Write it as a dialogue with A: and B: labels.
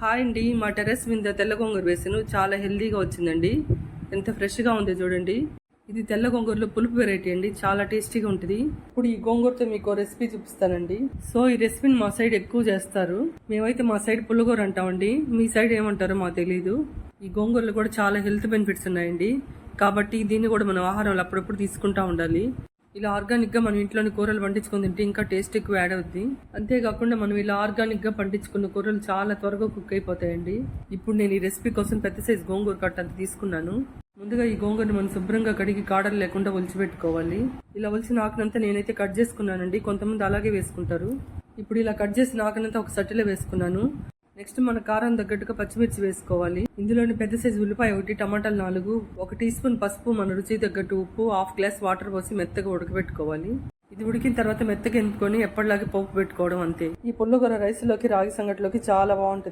A: Hi అండి. మా terrace మీద తెల్ల గోంగూర వేసాను. చాలా హెల్దీగా వచ్చిందండి. ఎంత ఫ్రెష్గా ఉందో చూడండి. ఇది తెల్ల గోంగూరలో పులుపు వెరైటీ అండి. చాలా టేస్టీగా ఉంటుంది. ఇప్పుడు ఈ గోంగూరతో మీకు రెసిపీ చూపిస్తానండి. సో ఈ రెసిపీని మా సైడ్ ఎక్కువ చేస్తారు. మేమైతే మా సైడ్ పుల్లగూర అంటామండి. మీ సైడ్ ఏమంటారో మాకు తెలియదు ఈ గోంగూరలో కూడా చాలా హెల్త్ బెనిఫిట్స్ ఉన్నాయండి. కాబట్టి దీన్ని కూడా మనం ఆహారంలో అప్పుడప్పుడు తీసుకుంటా ఉండాలి. ఇలా ఆర్గానిక్గా మనం ఇంట్లోని కూరలు పండించుకొని తింటే ఇంకా టేస్ట్ ఎక్కువ యాడ్ అవుద్ది. అంతేకాకుండా మనం ఇలా ఆర్గానిక్గా పండించుకున్న కూరలు చాలా త్వరగా కుక్ అయిపోతాయండి. ఇప్పుడు నేను ఈ రెసిపీ కోసం పెద్ద సైజ్ గోంగూర కట్ట అంత తీసుకున్నాను. ముందుగా ఈ గోంగూరని మనం శుభ్రంగా కడిగి కాడలు లేకుండా ఒలిచిపెట్టుకోవాలి. ఇలా ఒలిచిన ఆకునంతా నేనైతే కట్ చేసుకున్నానండి. కొంతమంది అలాగే వేసుకుంటారు. ఇప్పుడు ఇలా కట్ చేసిన ఆకునంతా ఒక సట్టిలో వేసుకున్నాను. నెక్స్ట్ మన కారం తగ్గట్టుగా పచ్చిమిర్చి వేసుకోవాలి. ఇందులోని పెద్ద సైజు ఉల్లిపాయ ఒకటి టమాటాలు నాలుగు ఒక టీ స్పూన్ పసుపు మన రుచి తగ్గట్టు ఉప్పు హాఫ్ గ్లాస్ వాటర్ పోసి మెత్తగా ఉడకబెట్టుకోవాలి. ఇది ఉడికిన తర్వాత మెత్తగా ఎంపుకొని ఎప్పటిలాగే పోపు పెట్టుకోవడం అంతే. ఈ పుల్లగొర రైస్లోకి రాగి సంగటిలోకి చాలా బాగుంటుంది.